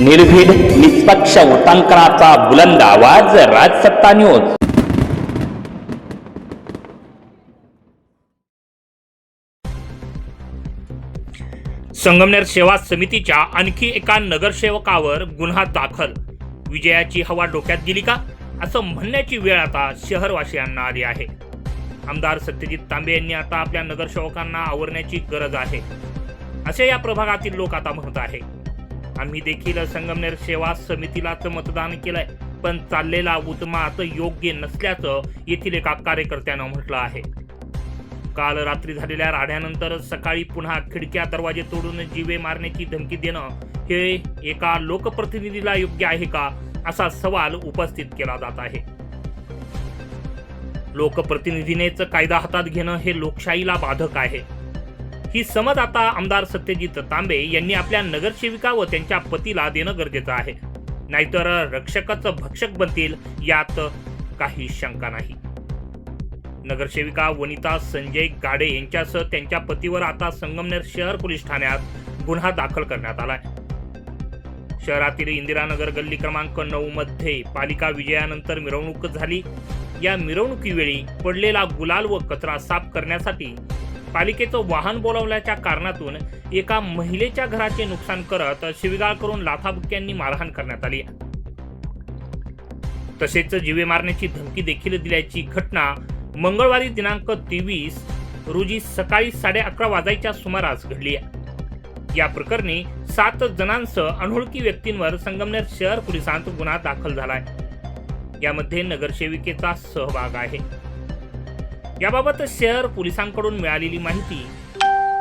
निर्भीड निष्पक्ष उटांकनाचा बुलंद आवाज राजसत्ता न्यूज. संगमनेर सेवा समितीच्या आणखी एका नगरसेवकावर गुन्हा दाखल. विजयाची हवा डोक्यात गेली का? असं म्हणण्याची वेळ आता शहरवासियांना आली आहे. आमदार सत्यजित तांबे यांनी आता आपल्या नगरसेवकांना आवरण्याची गरज आहे. असे या प्रभागातील लोक आता म्हणत आहे आम्ही देखील संगमनेर सेवा समितीलाच मतदान केलंय. पण चाललेला उद्मात योग्य नसल्याचं येथील एका कार्यकर्त्यानं म्हटलं आहे. काल रात्री झालेल्या राड्यानंतर सकाळी पुन्हा खिडक्या दरवाजे तोडून जीवे मारण्याची धमकी देणं हे एका लोकप्रतिनिधीला योग्य आहे का असा सवाल उपस्थित केला जात आहे. लोकप्रतिनिधीनेच कायदा हातात घेणं हे लोकशाहीला बाधक आहे. ही समज आता आमदार सत्यजित तांबे यांनी आपल्या नगरसेविका व त्यांच्या पतीला देणं गरजेचं आहे. नाहीतर रक्षकच भक्षक बनतील यात काही शंका नाही. नगरसेविका वनिता संजय गाडे यांच्यासह त्यांच्या पतीवर आता संगमनेर शहर पोलीस ठाण्यात गुन्हा दाखल करण्यात आलाय. शहरातील इंदिरानगर गल्ली क्रमांक नऊ मध्ये पालिका विजयानंतर मिरवणूक झाली. या मिरवणुकीवेळी पडलेला गुलाल व कचरा साफ करण्यासाठी पालिकेचं वाहन बोलावल्याच्या कारणातून एका महिलेच्या घराचे नुकसान करत शिवीगाळ करून लाथाबुक्यांनी मारहाण करण्यात आली तसेच जीवे मारण्याची धमकी देखील दिल्याची घटना मंगळवारी दिनांक तेवीस रोजी सकाळी साडे अकरा वाजायच्या सुमारास घडली आहे. या प्रकरणी सात जणांसह अनोळखी व्यक्तींवर संगमनेर शहर पोलिसांत गुन्हा दाखल झालाय यामध्ये नगरसेविकेचा सहभाग आहे. याबाबत शहर पोलिसांकडून मिळालेली माहिती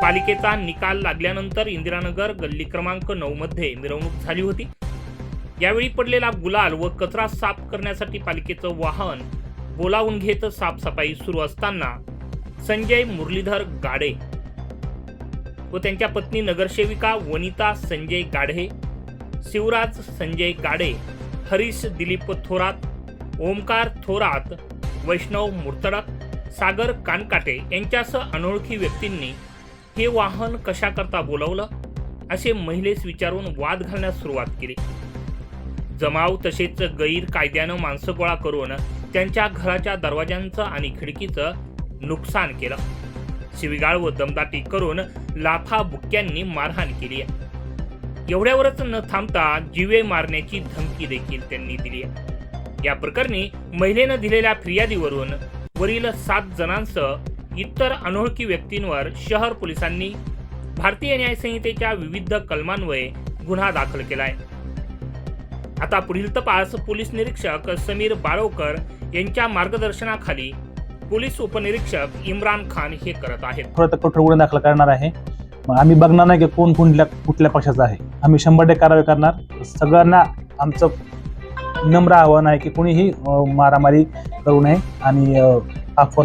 पालिकेचा निकाल लागल्यानंतर इंदिरानगर गल्ली क्रमांक नऊ मध्ये मिरवणूक झाली होती. यावेळी पडलेला गुलाल व कचरा साफ करण्यासाठी पालिकेचं वाहन बोलावून घेत साफसफाई सुरू असताना संजय मुरलीधर गाडे व त्यांच्या पत्नी नगरसेविका वनिता संजय गाढे शिवराज संजय गाडे हरीश दिलीप थोरात ओमकार थोरात वैष्णव मुर्तडक सागर कानकाटे यांच्यासह अनोळखी व्यक्तींनी हे वाहन कशाकरता बोलवलं? असे महिलेस विचारून वाद घालण्यास सुरुवात केली. जमाव तसेच गैर कायद्यानं माणसं गोळा करून त्यांच्या घराच्या दरवाजांचं आणि खिडकीचं नुकसान केलं. शिविगाळ व दमदाटी करून लाथा बुक्क्यांनी मारहाण केली आहे. एवढ्यावरच न थांबता जीवे मारण्याची धमकी देखील त्यांनी दिली आहे. या प्रकरणी महिलेनं दिलेल्या फिर्यादीवरून वरील सात जणांसह इतर अनोळखी व्यक्तींवर शहर पोलिसांनी भारतीय न्यायसंहितेच्या विविध कलमांवये गुन्हा दाखल केलाय. आता पुढील तपास पोलीस निरीक्षक समीर बाळवकर यांच्या मार्गदर्शनाखाली पोलीस उपनिरीक्षक इम्रान खान हे करत आहेत. परत कठोर गुन्हा दाखल करणार आहे. मग आम्ही बघणार नाही की कोण कुठल्या कुठल्या पक्षाचा आहे. आम्ही शंभर टक्के कारवाई करणार. सगळ्यांना आमचं नम्र आव्हान आहे की कुणीही मारामारी करू नये आणि अफवा